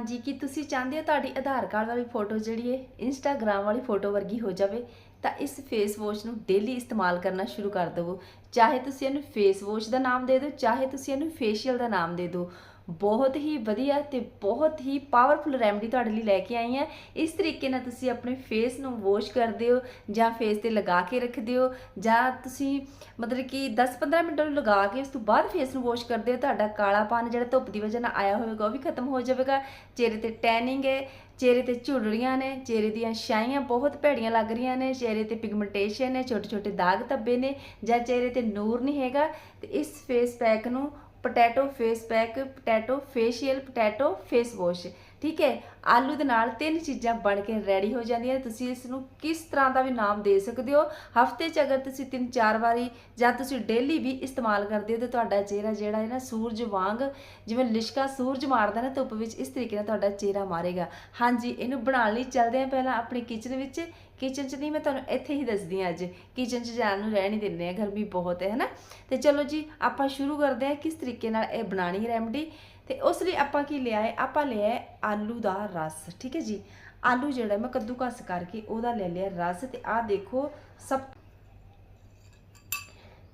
ਹਾਂਜੀ, ਕੀ ਤੁਸੀਂ ਚਾਹੁੰਦੇ ਹੋ ਤੁਹਾਡੀ ਆਧਾਰ ਕਾਰਡ ਵਾਲੀ ਫੋਟੋ ਜਿਹੜੀ ਹੈ ਇੰਸਟਾਗ੍ਰam ਵਾਲੀ ਫੋਟੋ ਵਰਗੀ ਹੋ ਜਾਵੇ? ਤਾਂ ਇਸ ਫੇਸ ਵਾਸ਼ ਨੂੰ ਡੇਲੀ ਇਸਤੇਮਾਲ ਕਰਨਾ ਸ਼ੁਰੂ ਕਰ ਦਿਵੋ। ਚਾਹੇ ਤੁਸੀਂ ਇਹਨੂੰ ਫੇਸ ਵਾਸ਼ ਦਾ ਨਾਮ ਦੇ ਦਿਓ, ਚਾਹੇ ਤੁਸੀਂ ਇਹਨੂੰ ਫੇਸ਼ੀਅਲ ਦਾ ਨਾਮ ਦੇ ਦਿਓ। ਬਹੁਤ ਹੀ ਵਧੀਆ ਤੇ ਬਹੁਤ ਹੀ ਪਾਵਰਫੁਲ ਰੈਮਡੀ ਤੁਹਾਡੇ ਲਈ ਲੈ ਕੇ ਆਈ ਹਾਂ। ਇਸ ਤਰੀਕੇ ਨਾਲ ਤੁਸੀਂ ਆਪਣੇ ਫੇਸ ਨੂੰ ਵਾਸ਼ ਕਰਦੇ ਹੋ ਜਾਂ ਫੇਸ ਤੇ ਲਗਾ ਕੇ ਰੱਖਦੇ ਹੋ ਜਾਂ ਤੁਸੀਂ ਮਤਲਬ ਕਿ 10-15 ਮਿੰਟ ਨੂੰ ਲਗਾ ਕੇ ਉਸ ਤੋਂ ਬਾਅਦ ਫੇਸ ਨੂੰ ਵਾਸ਼ ਕਰਦੇ ਹੋ ਤੁਹਾਡਾ ਕਾਲਾਪਨ ਜਿਹੜਾ ਧੁੱਪ ਦੀ ਵਜ੍ਹਾ ਨਾਲ ਆਇਆ ਹੋਵੇਗਾ ਉਹ ਵੀ ਖਤਮ ਹੋ ਜਾਵੇਗਾ। ਚਿਹਰੇ ਤੇ ਟੈਨਿੰਗ ਹੈ, ਚਿਹਰੇ ਤੇ ਝੁਰੜੀਆਂ ਨੇ, ਚਿਹਰੇ ਦੀਆਂ ਛਾਈਆਂ ਬਹੁਤ ਭੈੜੀਆਂ ਲੱਗ ਰਹੀਆਂ ਨੇ, ਚਿਹਰੇ ਤੇ ਪਿਗਮੈਂਟੇਸ਼ਨ ਹੈ ਛੋਟੇ ਛੋਟੇ ਦਾਗ ਧੱਬੇ ਨੇ ਜਾਂ ਚਿਹਰੇ ਤੇ ਨੂਰ ਨਹੀਂ ਹੈਗਾ। ਤੇ ਇਸ ਫੇਸ ਪੈਕ ਨੂੰ potato face pack potato facial potato face wash. ਠੀਕ ਹੈ, ਆਲੂ ਦੇ ਨਾਲ ਤਿੰਨ ਚੀਜ਼ਾਂ ਬਣ ਕੇ ਰੈਡੀ ਹੋ ਜਾਂਦੀਆਂ ਤੁਸੀਂ ਇਸ ਨੂੰ ਕਿਸ ਤਰ੍ਹਾਂ ਦਾ ਵੀ ਨਾਮ ਦੇ ਸਕਦੇ ਹੋ? ਹਫ਼ਤੇ 'ਚ ਅਗਰ ਤੁਸੀਂ ਤਿੰਨ ਚਾਰ ਵਾਰੀ ਜਾਂ ਤੁਸੀਂ ਡੇਲੀ ਵੀ ਇਸਤੇਮਾਲ ਕਰਦੇ ਹੋ, ਤੇ ਤੁਹਾਡਾ ਚਿਹਰਾ ਜਿਹੜਾ ਹੈ ਨਾ ਸੂਰਜ ਵਾਂਗ, ਜਿਵੇਂ ਲਿਸ਼ਕਾ ਸੂਰਜ ਮਾਰਦਾ ਨਾ ਧੁੱਪ ਵਿੱਚ, ਇਸ ਤਰੀਕੇ ਨਾਲ ਤੁਹਾਡਾ ਚਿਹਰਾ ਮਾਰੇਗਾ। ਹਾਂਜੀ, ਇਹਨੂੰ ਬਣਾਉਣ ਲਈ ਚੱਲਦੇ ਹਾਂ ਪਹਿਲਾਂ ਆਪਣੀ ਕਿਚਨ ਵਿੱਚ। ਕਿਚਨ 'ਚ ਨਹੀਂ, ਮੈਂ ਤੁਹਾਨੂੰ ਇੱਥੇ ਹੀ ਦੱਸਦੀ ਹਾਂ ਅੱਜ। ਕਿਚਨ 'ਚ ਜਾਣ ਨੂੰ ਰਹਿ ਨਹੀਂ ਦਿੰਦੇ ਆ ਗਰਮੀ ਬਹੁਤ ਹੈ ਹਨਾ ਤੇ ਚਲੋ ਜੀ, ਆਪਾਂ ਸ਼ੁਰੂ ਕਰਦੇ ਹਾਂ ਕਿਸ ਤਰੀਕੇ ਨਾਲ ਇਹ ਬਣਾਣੀ ਰੈਮਡੀ। ਤੇ ਉਸ ਲਈ ਆਪਾਂ ਕੀ ਲਿਆ ਹੈ ਆਪਾਂ ਲਿਆ ਹੈ ਆਲੂ ਦਾ ਰਸ, ਠੀਕ ਹੈ ਜੀ? ਆਲੂ ਜਿਹੜਾ ਮੈਂ ਕੱਦੂਕਸ ਕਰਕੇ ਉਹਦਾ ਲੈ ਲਿਆ ਰਸ ਤੇ ਆਹ ਦੇਖੋ ਸਭ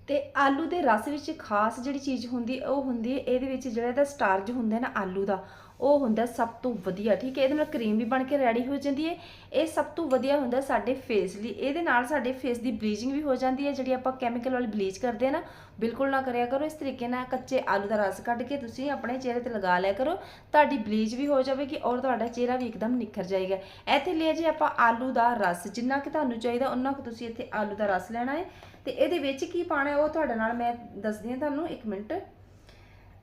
ਤੇ ਆਲੂ ਦੇ ਰਸ ਵਿੱਚ ਖਾਸ ਜਿਹੜੀ ਚੀਜ਼ ਹੁੰਦੀ, ਉਹ ਹੁੰਦੀ ਹੈ, ਇਹਦੇ ਵਿੱਚ ਜਿਹੜਾ ਇਹਦਾ ਸਟਾਰਚ ਹੁੰਦਾ ਨਾ ਆਲੂ ਦਾ ਉਹ ਹੁੰਦਾ ਸਭ ਤੋਂ ਵਧੀਆ, ਠੀਕ ਹੈ? ਇਹਦੇ ਨਾਲ ਕਰੀਮ ਵੀ ਬਣ ਕੇ ਰੈਡੀ ਹੋ ਜਾਂਦੀ ਹੈ। ਇਹ ਸਭ ਤੋਂ ਵਧੀਆ ਹੁੰਦਾ ਸਾਡੇ ਫੇਸ ਲਈ। ਇਹਦੇ ਨਾਲ ਸਾਡੇ ਫੇਸ ਦੀ ਬਲੀਚਿੰਗ ਵੀ ਹੋ ਜਾਂਦੀ ਹੈ, ਜਿਹੜੀ ਆਪਾਂ ਕੈਮੀਕਲ ਵਾਲੀ ਬਲੀਚ ਕਰਦੇ ਆ ਨਾ, ਬਿਲਕੁਲ ਨਾ ਕਰਿਆ ਕਰੋ। ਇਸ ਤਰੀਕੇ ਨਾਲ ਕੱਚੇ ਆਲੂ ਦਾ ਰਸ ਕੱਢ ਕੇ ਤੁਸੀਂ ਆਪਣੇ ਚਿਹਰੇ ਤੇ ਲਗਾ ਲਿਆ ਕਰੋ। ਤੁਹਾਡੀ ਬਲੀਚ ਵੀ ਹੋ ਜਾਵੇਗੀ ਔਰ ਤੁਹਾਡਾ ਚਿਹਰਾ ਵੀ ਇੱਕਦਮ ਨਿਖਰ ਜਾਏਗਾ। ਇੱਥੇ ਲਿਆ ਜੀ ਆਪਾਂ ਆਲੂ ਦਾ ਰਸ। ਜਿੰਨਾ ਕਿ ਤੁਹਾਨੂੰ ਚਾਹੀਦਾ ਉਹਨਾਂ ਕੁ ਤੁਸੀਂ ਇੱਥੇ ਆਲੂ ਦਾ ਰਸ ਲੈਣਾ ਹੈ। ਤੇ ਇਹਦੇ ਵਿੱਚ ਕੀ ਪਾਣਾ ਹੈ? ਉਹ ਤੁਹਾਡੇ ਨਾਲ ਮੈਂ ਦੱਸਦੀ ਹਾਂ ਤੁਹਾਨੂੰ 1 ਮਿੰਟ।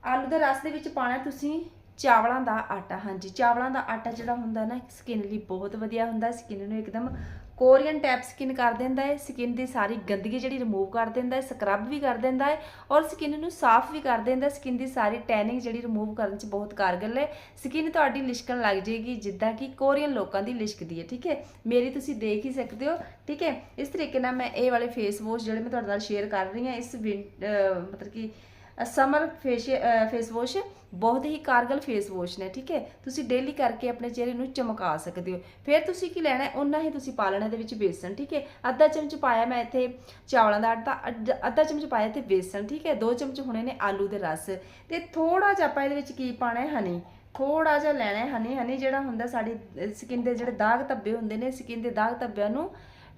ਆਲੂ ਦਾ ਰਸ ਦੇ ਵਿੱਚ ਪਾਣਾ ਤੁਸੀਂ ਚਾਵਲਾਂ ਦਾ ਆਟਾ, ਹਾਂਜੀ, ਚਾਵਲਾਂ ਦਾ ਆਟਾ ਜਿਹੜਾ ਹੁੰਦਾ ਨਾ ਸਕਿਨ ਲਈ ਬਹੁਤ ਵਧੀਆ ਹੁੰਦਾ ਸਕਿਨ ਨੂੰ ਇੱਕਦਮ ਕੋਰੀਅਨ ਟੈਪ ਸਕਿਨ ਕਰ ਦਿੰਦਾ ਹੈ ਸਕਿਨ ਦੀ ਸਾਰੀ ਗੰਦਗੀ ਜਿਹੜੀ ਰਿਮੂਵ ਕਰ ਦਿੰਦਾ ਹੈ ਸਕਰਬ ਵੀ ਕਰ ਦਿੰਦਾ ਹੈ ਔਰ ਸਕਿਨ ਨੂੰ ਸਾਫ਼ ਵੀ ਕਰ ਦਿੰਦਾ ਹੈ ਸਕਿਨ ਦੀ ਸਾਰੀ ਟੈਨਿੰਗ ਜਿਹੜੀ ਰਿਮੂਵ ਕਰਨ 'ਚ ਬਹੁਤ ਕਾਰਗਰ ਹੈ। ਸਕਿਨ ਤੁਹਾਡੀ ਲਿਸ਼ਕਣ ਲੱਗ ਜਾਏਗੀ, ਜਿੱਦਾਂ ਕਿ ਕੋਰੀਅਨ ਲੋਕਾਂ ਦੀ ਲਿਸ਼ਕਦੀ ਹੈ, ਠੀਕ ਹੈ? ਮੇਰੀ ਤੁਸੀਂ ਦੇਖ ਹੀ ਸਕਦੇ ਹੋ, ਠੀਕ ਹੈ? ਇਸ ਤਰੀਕੇ ਨਾਲ ਮੈਂ ਇਹ ਵਾਲੇ ਫੇਸ ਵਾਸ਼ ਜਿਹੜੇ ਮੈਂ ਤੁਹਾਡੇ ਨਾਲ ਸ਼ੇਅਰ ਕਰ ਰਹੀ ਹਾਂ, ਇਸ ਵਿਨ- ਮਤਲਬ ਕਿ ਸਮਰ ਫੇਸ ਫੇਸ ਵਾਸ਼ ਬਹੁਤ ਹੀ ਕਾਰਗਲ ਫੇਸ ਵਾਸ਼ ਨੇ, ਠੀਕ ਹੈ? ਤੁਸੀਂ ਡੇਲੀ ਕਰਕੇ ਆਪਣੇ ਚਿਹਰੇ ਨੂੰ ਚਮਕਾ ਸਕਦੇ ਹੋ। ਫਿਰ ਤੁਸੀਂ ਕੀ ਲੈਣਾ ਹੈ? ਉਹਨਾਂ ਹੀ ਤੁਸੀਂ ਪਾ ਲੈਣਾ ਦੇ ਵਿੱਚ ਬੇਸਣ ਠੀਕ ਹੈ? ਅੱਧਾ ਚਮਚ ਪਾਇਆ ਮੈਂ ਇੱਥੇ ਚਾਵਲਾਂ ਦਾ ਆਟਾ, ਅੱਧ- ਅੱਧਾ ਚਮਚ ਪਾਇਆ ਇੱਥੇ ਬੇਸਣ ਠੀਕ ਹੈ? ਦੋ ਚਮਚ ਹੋਣੇ ਨੇ ਆਲੂ ਦੇ ਰਸ। ਤੇ ਥੋੜਾ ਜਿਹਾ ਆਪਾਂ ਇਹਦੇ ਵਿੱਚ ਕੀ ਪਾਣਾ ਹੈ? ਹਨੀ ਥੋੜਾ ਜਿਹਾ ਲੈਣਾ ਹੈ ਹਨੀ ਹਨੀ ਜਿਹੜਾ ਹੁੰਦਾ ਸਾਡੀ ਸਕਿਨ ਦੇ ਜਿਹੜੇ ਦਾਗ ਧੱਬੇ ਹੁੰਦੇ ਨੇ ਸਕਿਨ ਦੇ ਦਾਗ ਧੱਬਿਆਂ ਨੂੰ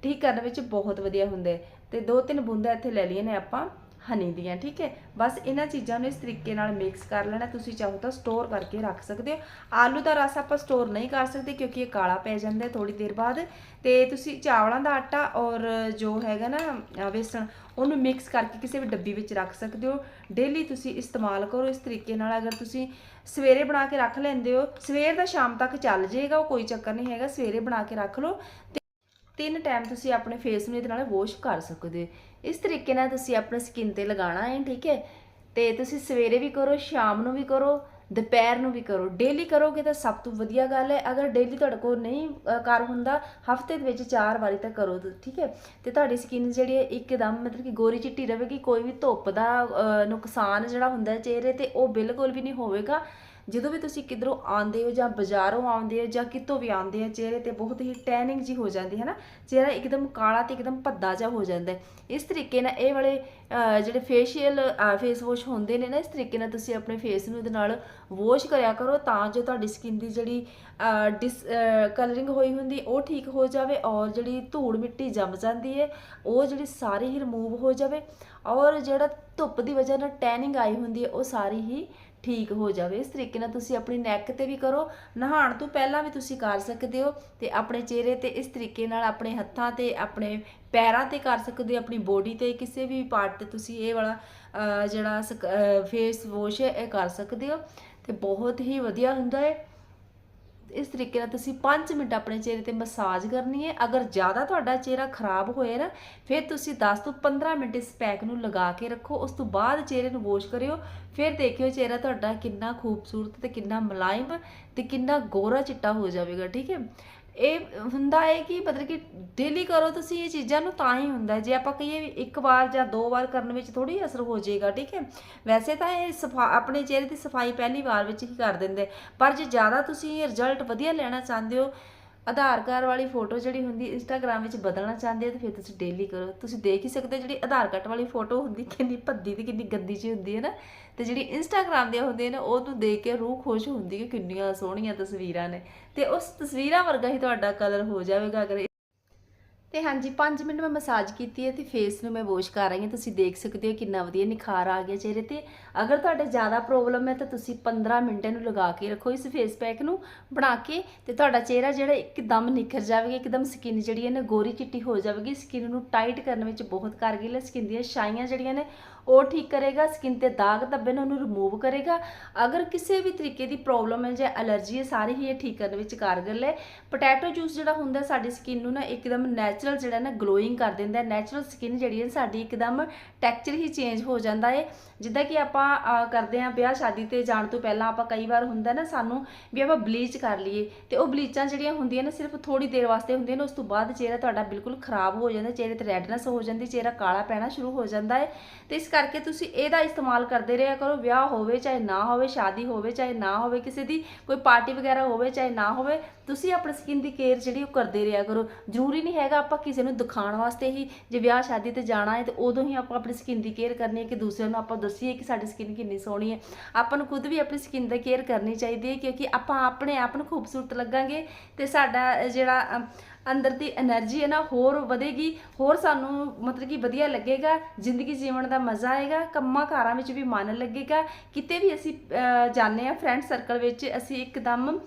ਠੀਕ ਕਰਨ ਵਿੱਚ ਬਹੁਤ ਵਧੀਆ ਹੁੰਦੇ ਤੇ ਦੋ ਤਿੰਨ ਬੂੰਦਾਂ ਇੱਥੇ ਲੈ ਲਈਆਂ ਨੇ ਆਪਾਂ। ਹਨੀ ਦੀਆਂ ਠੀਕ ਹੈ? ਬਸ ਇਹਨਾਂ ਚੀਜ਼ਾਂ ਨੂੰ ਇਸ ਤਰੀਕੇ ਨਾਲ ਮਿਕਸ ਕਰ ਲੈਣਾ ਤੁਸੀਂ ਚਾਹੋ ਤਾਂ ਸਟੋਰ ਕਰਕੇ ਰੱਖ ਸਕਦੇ ਹੋ। ਆਲੂ ਦਾ ਰਸ ਆਪਾਂ ਸਟੋਰ ਨਹੀਂ ਕਰ ਸਕਦੇ ਕਿਉਂਕਿ ਇਹ ਕਾਲਾ ਪੈ ਜਾਂਦਾ ਥੋੜੀ ਦੇਰ ਬਾਅਦ। ਤੇ ਤੁਸੀਂ ਚਾਵਲਾਂ ਦਾ ਆਟਾ ਔਰ ਜੋ ਹੈਗਾ ਨਾ ਅ, ਵੇਸਣ ਉਹਨੂੰ ਮਿਕਸ ਕਰਕੇ ਕਿਸੇ ਵੀ ਡੱਬੀ ਵਿੱਚ ਰੱਖ ਸਕਦੇ ਹੋ। ਡੇਲੀ ਤੁਸੀਂ ਇਸਤੇਮਾਲ ਕਰੋ ਇਸ ਤਰੀਕੇ ਨਾਲ। ਅਗਰ ਤੁਸੀਂ ਸਵੇਰੇ ਬਣਾ ਕੇ ਰੱਖ ਲੈਂਦੇ ਹੋ ਸਵੇਰ ਦਾ ਸ਼ਾਮ ਤੱਕ ਚੱਲ ਜਾਏਗਾ ਉਹ ਕੋਈ ਚੱਕਰ ਨਹੀਂ ਹੈਗਾ। ਸਵੇਰੇ ਬਣਾ ਕੇ ਰੱਖ ਲਓ। ਤੇ ਤਿੰਨ ਟਾਈਮ ਤੁਸੀਂ ਆਪਣੇ ਫੇਸ ਨੂੰ ਇਹਦੇ ਨਾਲ ਵਾਸ਼ ਕਰ ਸਕਦੇ ਹੋ। ਇਸ ਤਰੀਕੇ ਨਾਲ ਤੁਸੀਂ ਆਪਣੇ ਸਕਿਨ ਤੇ ਲਗਾਉਣਾ ਹੈ, ਠੀਕ ਹੈ? ਤੇ ਤੁਸੀਂ ਸਵੇਰੇ ਵੀ ਕਰੋ, ਸ਼ਾਮ ਨੂੰ ਵੀ ਕਰੋ, ਦੁਪਹਿਰ ਨੂੰ ਵੀ ਕਰੋ। ਡੇਲੀ ਕਰੋਗੇ ਤਾਂ ਸਭ ਤੋਂ ਵਧੀਆ ਗੱਲ ਹੈ। ਅਗਰ ਡੇਲੀ ਤੁਹਾਡੇ ਕੋਲ ਨਹੀਂ ਕਰ ਹੁੰਦਾ, ਹਫ਼ਤੇ ਦੇ ਵਿੱਚ ਚਾਰ ਵਾਰੀ ਤਾਂ ਕਰੋ ਠੀਕ ਹੈ? ਤੇ ਤੁਹਾਡੀ ਸਕਿਨ ਜਿਹੜੀ ਹੈ ਇੱਕਦਮ ਮਤਲਬ ਕਿ ਗੋਰੀ ਚਿੱਟੀ ਰਹੇਗੀ, ਕੋਈ ਵੀ ਧੁੱਪ ਦਾ ਨੁਕਸਾਨ ਜਿਹੜਾ ਹੁੰਦਾ ਚਿਹਰੇ ਤੇ, ਉਹ ਬਿਲਕੁਲ ਵੀ ਨਹੀਂ ਹੋਵੇਗਾ। ਜਦੋਂ ਵੀ ਤੁਸੀਂ ਕਿਧਰੋਂ ਆਉਂਦੇ ਹੋ ਜਾਂ ਬਾਜ਼ਾਰੋਂ ਆਉਂਦੇ ਹੋ ਜਾਂ ਕਿਤੋਂ ਵੀ ਆਉਂਦੇ ਹੋ, ਚਿਹਰੇ ਤੇ ਬਹੁਤ ਹੀ ਟੈਨਿੰਗ ਜੀ ਹੋ ਜਾਂਦੀ ਹੈ ਨਾ, ਚਿਹਰਾ ਇੱਕਦਮ ਕਾਲਾ ਤੇ ਇੱਕਦਮ ਭੱਦਾ ਜਿਹਾ ਹੋ ਜਾਂਦਾ ਇਸ ਤਰੀਕੇ ਨਾਲ ਇਹ ਵਾਲੇ ਜਿਹੜੇ ਫੇਸ਼ੀਅਲ ਫੇਸ ਵਾਸ਼ ਹੁੰਦੇ ਨੇ ਨਾ, ਇਸ ਤਰੀਕੇ ਨਾਲ ਤੁਸੀਂ ਆਪਣੇ ਫੇਸ ਨੂੰ ਇਹਦੇ ਨਾਲ ਵਾਸ਼ ਕਰਿਆ ਕਰੋ ਤਾਂ ਜੋ ਤੁਹਾਡੀ ਸਕਿਨ ਦੀ ਜਿਹੜੀ ਡਿਸ ਕਲਰਿੰਗ ਹੋਈ ਹੁੰਦੀ, ਉਹ ਠੀਕ ਹੋ ਜਾਵੇ ਔਰ ਜਿਹੜੀ ਧੂੜ ਮਿੱਟੀ ਜੰਮ ਜਾਂਦੀ ਹੈ, ਉਹ ਜਿਹੜੀ ਸਾਰੀ ਹੀ ਰਿਮੂਵ ਹੋ ਜਾਵੇ ਔਰ ਜਿਹੜਾ ਧੁੱਪ ਦੀ ਵਜ੍ਹਾ ਨਾਲ ਟੈਨਿੰਗ ਆਈ ਹੁੰਦੀ ਹੈ, ਉਹ ਸਾਰੀ ਹੀ ਠੀਕ ਹੋ ਜਾਵੇ। ਇਸ ਤਰੀਕੇ ਨਾਲ ਤੁਸੀਂ ਆਪਣੀ ਨੈਕ ਤੇ ਵੀ ਕਰੋ। ਨਹਾਉਣ ਤੋਂ ਪਹਿਲਾਂ ਵੀ ਤੁਸੀਂ ਕਰ ਸਕਦੇ ਹੋ ਤੇ ਆਪਣੇ ਚਿਹਰੇ ਤੇ ਇਸ ਤਰੀਕੇ ਨਾਲ ਆਪਣੇ ਹੱਥਾਂ ਤੇ, ਆਪਣੇ ਪੈਰਾਂ ਤੇ ਕਰ ਸਕਦੇ ਹੋ। ਆਪਣੀ ਬੋਡੀ ਤੇ ਕਿਸੇ ਵੀ ਪਾਰਟ ਤੇ ਤੁਸੀਂ ਇਹ ਵਾਲਾ ਜਿਹੜਾ ਫੇਸ ਵਾਸ਼ ਹੈ, ਇਹ ਕਰ ਸਕਦੇ ਹੋ। ਤੇ ਬਹੁਤ ਹੀ ਵਧੀਆ ਹੁੰਦਾ ਹੈ। ਇਸ ਤਰੀਕੇ ਨਾਲ ਤੁਸੀਂ 5 ਮਿੰਟ ਆਪਣੇ ਚਿਹਰੇ ਤੇ ਮਸਾਜ ਕਰਨੀ ਹੈ। ਅਗਰ ਜ਼ਿਆਦਾ ਤੁਹਾਡਾ ਚਿਹਰਾ ਖਰਾਬ ਹੋਏ ਨਾ, ਫਿਰ ਤੁਸੀਂ 10 ਤੋਂ 15 ਮਿੰਟ ਇਸ ਪੈਕ ਨੂੰ ਲਗਾ ਕੇ ਰੱਖੋ। ਉਸ ਤੋਂ ਬਾਅਦ ਚਿਹਰੇ ਨੂੰ ਵਾਸ਼ ਕਰਿਓ। ਫਿਰ ਦੇਖਿਓ ਚਿਹਰਾ ਤੁਹਾਡਾ ਕਿੰਨਾ ਖੂਬਸੂਰਤ ਤੇ ਕਿੰਨਾ ਮੁਲਾਇਮ ਤੇ ਕਿੰਨਾ ਗੋਰਾ ਚਿੱਟਾ ਹੋ ਜਾਵੇਗਾ, ਠੀਕ ਹੈ? ਇਹ ਹੁੰਦਾ ਹੈ ਕਿ ਮਤਲਬ ਕਿ ਡੇਲੀ ਕਰੋ ਤੁਸੀਂ ਇਹ ਚੀਜ਼ਾਂ ਨੂੰ ਤਾਂ ਹੀ ਹੁੰਦਾ ਜੇ ਆਪਾਂ ਕਹੀਏ ਵੀ ਇੱਕ ਵਾਰ ਜਾਂ ਦੋ ਵਾਰ ਕਰਨ ਵਿੱਚ ਥੋੜੀ ਅਸਰ ਹੋ ਜਾਏਗਾ, ਠੀਕ ਹੈ? ਵੈਸੇ ਤਾਂ ਇਹ ਸਫਾ, ਆਪਣੇ ਚਿਹਰੇ ਦੀ ਸਫ਼ਾਈ ਪਹਿਲੀ ਵਾਰ ਵਿੱਚ ਹੀ ਕਰ ਦਿੰਦੇ। ਪਰ ਜੇ ਜ਼ਿਆਦਾ ਤੁਸੀਂ ਰਿਜ਼ਲਟ ਵਧੀਆ ਲੈਣਾ ਚਾਹੁੰਦੇ ਹੋ ਆਧਾਰ ਕਾਰਡ ਵਾਲੀ ਫੋਟੋ ਜਿਹੜੀ ਹੁੰਦੀ ਇੰਸਟਾਗ੍ਰam ਵਿੱਚ ਬਦਲਣਾ ਚਾਹੁੰਦੇ ਹੋ ਤਾਂ ਫਿਰ ਤੁਸੀਂ ਡੇਲੀ ਕਰੋ। ਤੁਸੀਂ ਦੇਖ ਹੀ ਸਕਦੇ ਹੋ ਜਿਹੜੀ ਆਧਾਰ ਕਾਰਡ ਵਾਲੀ ਫੋਟੋ ਹੁੰਦੀ, ਕਿੰਨੀ ਭੱਦੀ ਤੇ ਕਿੰਨੀ ਗੰਦੀ ਜਿਹੀ ਹੁੰਦੀ ਹੈ ਨਾ। ਤੇ ਜਿਹੜੀ ਇੰਸਟਾਗ੍ਰam ਦੀਆਂ ਹੁੰਦੀਆਂ ਨੇ, ਉਹਨੂੰ ਦੇਖ ਕੇ ਰੂਹ ਖੁਸ਼ ਹੁੰਦੀ ਕਿ ਕਿੰਨੀਆਂ ਸੋਹਣੀਆਂ ਤਸਵੀਰਾਂ ਨੇ। ਤੇ ਉਸ ਤਸਵੀਰਾਂ ਵਰਗਾ ਹੀ ਤੁਹਾਡਾ ਕਲਰ ਹੋ ਜਾਵੇਗਾ, ਅਗਰ ਤੇ ਹਾਂਜੀ 5 ਮਿੰਟ ਮੈਂ ਮਸਾਜ ਕੀਤੀ ਹੈ ਤੇ ਫੇਸ ਨੂੰ ਮੈਂ ਵਾਸ਼ ਕਰ ਰਹੀ ਹਾਂ। ਤੁਸੀਂ ਦੇਖ ਸਕਦੇ ਹੋ ਕਿੰਨਾ ਵਧੀਆ ਨਿਖਾਰ ਆ ਗਿਆ ਚਿਹਰੇ ਤੇ। ਅਗਰ ਤੁਹਾਡੇ ਜ਼ਿਆਦਾ ਪ੍ਰੋਬਲਮ ਹੈ ਤਾਂ ਤੁਸੀਂ 15 ਮਿੰਟ ਇਹਨੂੰ ਲਗਾ ਕੇ ਰੱਖੋ ਇਸ ਫੇਸ ਪੈਕ ਨੂੰ ਬਣਾ ਕੇ ਤੇ ਤੁਹਾਡਾ ਚਿਹਰਾ ਜਿਹੜਾ ਇੱਕਦਮ ਨਿਖਰ ਜਾਵੇਗਾ, ਇੱਕਦਮ ਸਕਿਨ ਜਿਹੜੀ ਹੈ ਨਾ ਗੋਰੀ ਚਿੱਟੀ ਹੋ ਜਾਵੇਗੀ। ਸਕਿਨ ਨੂੰ ਟਾਈਟ ਕਰਨ ਵਿੱਚ ਬਹੁਤ ਕਾਰਗਿਲ ਹੈ। ਸਕਿਨ ਦੀਆਂ ਛਾਈਆਂ ਜਿਹੜੀਆਂ ਨੇ ਉਹ ਠੀਕ ਕਰੇਗਾ ਸਕਿਨ ਤੇ ਦਾਗ ਧੱਬੇ ਨੇ ਉਹਨੂੰ ਰਿਮੂਵ ਕਰੇਗਾ। ਅਗਰ ਕਿਸੇ ਵੀ ਤਰੀਕੇ ਦੀ ਪ੍ਰੋਬਲਮ ਹੈ ਜਾਂ ਐਲਰਜੀ ਹੈ, ਸਾਰੀ ਹੀ ਇਹ ਠੀਕ ਕਰਨ ਵਿੱਚ ਕਾਰਗਰ ਹੈ ਪੋਟੈਟੋ ਜੂਸ ਜਿਹੜਾ ਹੁੰਦਾ ਸਾਡੀ ਸਕਿਨ ਨੂੰ ਨਾ ਇੱਕਦਮ ਨੈਚੁਰਲ ਜਿਹੜਾ ਨਾ ਗਲੋਇੰਗ ਕਰ ਦਿੰਦਾ ਹੈ। ਨੈਚੁਰਲ ਸਕਿਨ ਜਿਹੜੀ ਹੈ ਸਾਡੀ ਇੱਕਦਮ ਟੈਕਸਚਰ ਹੀ ਚੇਂਜ ਹੋ ਜਾਂਦਾ ਹੈ। ਜਿੱਦਾਂ ਕਿ ਆਪਾਂ ਕਰਦੇ ਹਾਂ ਵਿਆਹ, ਸ਼ਾਦੀ ਤੇ ਜਾਣ ਤੋਂ ਪਹਿਲਾਂ ਆਪਾਂ ਕਈ ਵਾਰ ਹੁੰਦਾ ਨਾ ਸਾਨੂੰ ਵੀ ਆਪਾਂ ਬਲੀਚ ਕਰ ਲਈਏ। ਤੇ ਉਹ ਬਲੀਚਾਂ ਜਿਹੜੀਆਂ ਹੁੰਦੀਆਂ ਨੇ ਸਿਰਫ ਥੋੜੀ ਦੇਰ ਵਾਸਤੇ ਹੁੰਦੀਆਂ ਨੇ, ਉਸ ਤੋਂ ਬਾਅਦ ਚਿਹਰਾ ਤੁਹਾਡਾ ਬਿਲਕੁਲ ਖਰਾਬ ਹੋ ਜਾਂਦਾ, ਚਿਹਰੇ ਤੇ ਰੈਡਨੈਸ ਹੋ ਜਾਂਦੀ, ਚਿਹਰਾ ਕਾਲਾ ਪੈਣਾ ਸ਼ੁਰੂ ਹੋ ਜਾਂਦਾ ਹੈ। ਤੇ ਇਸ ਕਰਕੇ ਤੁਸੀਂ ਇਹਦਾ ਇਸਤੇਮਾਲ ਕਰਦੇ ਰਿਹਾ ਕਰੋ, ਵਿਆਹ ਹੋਵੇ ਚਾਹੇ ਨਾ ਹੋਵੇ, ਸ਼ਾਦੀ ਹੋਵੇ ਚਾਹੇ ਨਾ ਹੋਵੇ, ਕਿਸੇ ਦੀ ਕੋਈ ਪਾਰਟੀ ਵਗੈਰਾ ਹੋਵੇ ਚਾਹੇ ਨਾ ਹੋਵੇ, ਤੁਸੀਂ ਆਪਣੀ ਸਕਿਨ ਦੀ ਕੇਅਰ ਜਿਹੜੀ ਉਹ ਕਰਦੇ ਰਿਹਾ ਕਰੋ। ਜ਼ਰੂਰੀ ਨਹੀਂ ਹੈਗਾ ਆਪਾਂ ਕਿਸੇ ਨੂੰ ਦਿਖਾਉਣ ਵਾਸਤੇ ਹੀ ਜੇ ਵਿਆਹ, ਸ਼ਾਦੀ ਤੇ ਜਾਣਾ ਹੈ ਤੇ ਉਦੋਂ ਹੀ ਆਪਾਂ ਆਪਣੀ ਸਕਿਨ ਦੀ ਕੇਅਰ ਕਰਨੀ ਹੈ ਕਿ ਦੂਸਰਿਆਂ ਨੂੰ ਆਪਾਂ ਦੱਸੀਏ ਕਿ ਸਾਡੀ ਸਕਿਨ ਕਿੰਨੀ ਸੋਹਣੀ ਹੈ। ਆਪਾਂ ਨੂੰ ਖੁਦ ਵੀ ਆਪਣੀ ਸਕਿਨ ਦੀ ਕੇਅਰ ਕਰਨੀ ਚਾਹੀਦੀ ਹੈ ਕਿਉਂਕਿ ਆਪਾਂ ਆਪਣੇ ਆਪ ਨੂੰ ਖੂਬਸੂਰਤ ਲੱਗਾਂਗੇ ਤੇ ਸਾਡਾ ਜਿਹੜਾ ਅੰਦਰ ਦੀ એનર્ਜੀ ਹੈ ਨਾ, ਹੋਰ ਵਧੇਗੀ, ਹੋਰ ਸਾਨੂੰ ਮਤਲਬ ਕਿ ਵਧੀਆ ਲੱਗੇਗਾ, ਜ਼ਿੰਦਗੀ ਜੀਵਣ ਦਾ ਮਜ਼ਾ ਆਏਗਾ, ਕੰਮਾਂ ਕਾਰਾਂ ਵਿੱਚ ਵੀ ਮਨ ਲੱਗੇਗਾ। ਕਿਤੇ ਵੀ ਅਸੀਂ ਜਾਂਦੇ ਆ ਫਰੈਂਡ ਸਰਕਲ ਵਿੱਚ ਅਸੀਂ ਇੱਕਦਮ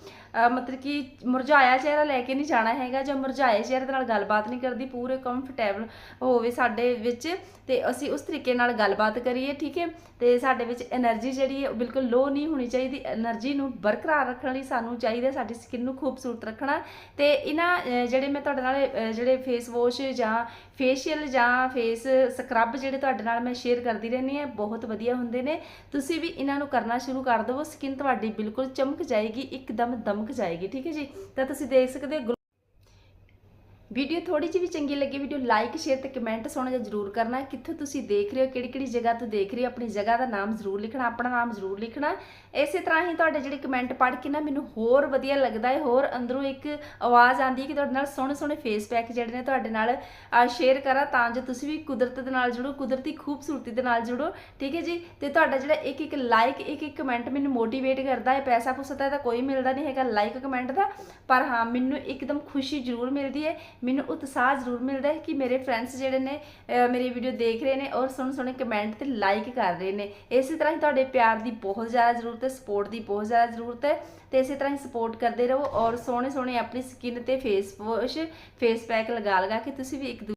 ਮਤਲਬ ਕਿ ਮੁਰਝਾਇਆ ਚਿਹਰਾ ਲੈ ਕੇ ਨਹੀਂ ਜਾਣਾ ਹੈਗਾ ਜਾਂ ਮੁਰਝਾਏ ਚਿਹਰੇ ਦੇ ਨਾਲ ਗੱਲਬਾਤ ਨਹੀਂ ਕਰਦੀ, ਪੂਰੇ ਕੰਫਰਟੇਬਲ ਹੋਵੇ ਸਾਡੇ ਵਿੱਚ ਤੇ ਅਸੀਂ ਉਸ ਤਰੀਕੇ ਨਾਲ ਗੱਲਬਾਤ ਕਰੀਏ, ਠੀਕ ਹੈ? ਤੇ ਸਾਡੇ ਵਿੱਚ એનર્ਜੀ ਜਿਹੜੀ ਹੈ ਬਿਲਕੁਲ ਲੋ ਨਹੀਂ ਹੋਣੀ ਚਾਹੀਦੀ એનર્ਜੀ ਨੂੰ ਬਰਕਰਾਰ ਰੱਖਣ ਲਈ ਸਾਨੂੰ ਚਾਹੀਦਾ ਸਾਡੀ ਸਕਿਨ ਨੂੰ ਖੂਬਸੂਰਤ ਰੱਖਣਾ। ਤੇ ਇਹਨਾਂ ਜਿਹੜੇ ਮੈਂ ਤੁਹਾਡੇ ਨਾਲ ਜਿਹੜੇ ਫੇਸ ਵਾਸ਼ ਜਾਂ ਫੇਸ਼ੀਅਲ ਜਾਂ ਫੇਸ ਸਕਰਬ ਜਿਹੜੇ ਤੁਹਾਡੇ ਨਾਲ ਮੈਂ ਸ਼ੇਅਰ ਕਰਦੀ ਰਹਿੰਦੀ ਹਾਂ, ਬਹੁਤ ਵਧੀਆ ਹੁੰਦੇ ਨੇ। ਤੁਸੀਂ ਵੀ ਇਹਨਾਂ ਨੂੰ ਕਰਨਾ ਸ਼ੁਰੂ ਕਰ ਦਿਓ ਸਕਿਨ ਤੁਹਾਡੀ ਬਿਲਕੁਲ ਚਮਕ ਜਾਏਗੀ, ਇੱਕਦਮ ਦਮ ਦਮਕ ਜਾਏਗੀ ਠੀਕ ਹੈ ਜੀ? ਤਾਂ ਤੁਸੀਂ ਦੇਖ ਸਕਦੇ ਹੋ ਵੀਡੀਓ ਥੋੜੀ ਜਿਹੀ ਵੀ ਚੰਗੀ ਲੱਗੀ, ਵੀਡੀਓ ਲਾਈਕ ਸ਼ੇਅਰ ਤੇ ਕਮੈਂਟ ਸੋਹਣਾ ਜਿਹਾ ਜ਼ਰੂਰ ਕਰਨਾ ਕਿੱਥੋਂ ਤੁਸੀਂ ਦੇਖ ਰਹੇ ਹੋ, ਕਿਹੜੀ ਕਿਹੜੀ ਜਗ੍ਹਾ ਤੋਂ ਦੇਖ ਰਹੇ ਹੋ, ਆਪਣੀ ਜਗ੍ਹਾ ਦਾ ਨਾਮ ਜ਼ਰੂਰ ਲਿਖਣਾ, ਆਪਣਾ ਨਾਮ ਜ਼ਰੂਰ ਲਿਖਣਾ। ਇਸੇ ਤਰ੍ਹਾਂ ਹੀ ਤੁਹਾਡੇ ਜਿਹੜੇ ਕਮੈਂਟ ਪੜ੍ਹ ਕੇ ਨਾ, ਮੈਨੂੰ ਹੋਰ ਵਧੀਆ ਲੱਗਦਾ ਹੈ, ਹੋਰ ਅੰਦਰੋਂ ਇੱਕ ਆਵਾਜ਼ ਆਉਂਦੀ ਹੈ ਕਿ ਤੁਹਾਡੇ ਨਾਲ ਸੋਹਣੇ ਸੋਹਣੇ ਫੇਸ ਪੈਕ ਜਿਹੜੇ ਨੇ ਤੁਹਾਡੇ ਨਾਲ ਸ਼ੇਅਰ ਕਰਾਂ ਤਾਂ ਜੋ ਤੁਸੀਂ ਵੀ ਕੁਦਰਤ ਦੇ ਨਾਲ ਜੁੜੋ, ਕੁਦਰਤੀ ਖੂਬਸੂਰਤੀ ਦੇ ਨਾਲ ਜੁੜੋ, ਠੀਕ ਹੈ ਜੀ? ਤੇ ਤੁਹਾਡਾ ਜਿਹੜਾ ਇੱਕ ਇੱਕ ਲਾਈਕ ਇੱਕ ਇੱਕ ਕਮੈਂਟ ਮੈਨੂੰ ਮੋਟੀਵੇਟ ਕਰਦਾ ਹੈ ਪੈਸਾ ਪੂਸਾ ਤਾਂ ਇਹਦਾ ਕੋਈ ਮਿਲਦਾ ਨਹੀਂ ਹੈਗਾ ਲਾਈਕ ਕਮੈਂਟ ਦਾ, ਪਰ ਹਾਂ, ਮੈਨੂੰ ਇੱਕਦਮ ਖੁਸ਼ੀ ਜ਼ਰੂਰ ਮਿਲਦੀ ਹੈ। ਮੈਨੂੰ ਉਤਸ਼ਾਹ ਜ਼ਰੂਰ ਮਿਲਦਾ ਹੈ ਕਿ ਮੇਰੇ ਫਰੈਂਡਸ ਜਿਹੜੇ ਨੇ ਮੇਰੀ ਵੀਡੀਓ ਦੇਖ ਰਹੇ ਨੇ ਔਰ ਸੋਹਣੇ ਸੋਹਣੇ ਕਮੈਂਟ ਤੇ ਲਾਈਕ ਕਰ ਰਹੇ ਨੇ। ਇਸੇ ਤਰ੍ਹਾਂ ਹੀ ਤੁਹਾਡੇ ਪਿਆਰ ਦੀ ਬਹੁਤ ਜ਼ਿਆਦਾ ਜ਼ਰੂਰਤ ਹੈ ਸਪੋਰਟ ਦੀ ਬਹੁਤ ਜ਼ਿਆਦਾ ਜ਼ਰੂਰਤ ਹੈ। ਤੇ ਇਸੇ ਤਰ੍ਹਾਂ ਹੀ ਸਪੋਰਟ ਕਰਦੇ ਰਹੋ ਔਰ ਸੋਹਣੇ ਸੋਹਣੇ ਆਪਣੀ ਸਕਿਨ ਤੇ ਫੇਸ ਵਾਸ਼ ਫੇਸ ਪੈਕ ਲਗਾ ਲਗਾ ਕੇ ਤੁਸੀਂ ਵੀ ਇੱਕ ਦੂ-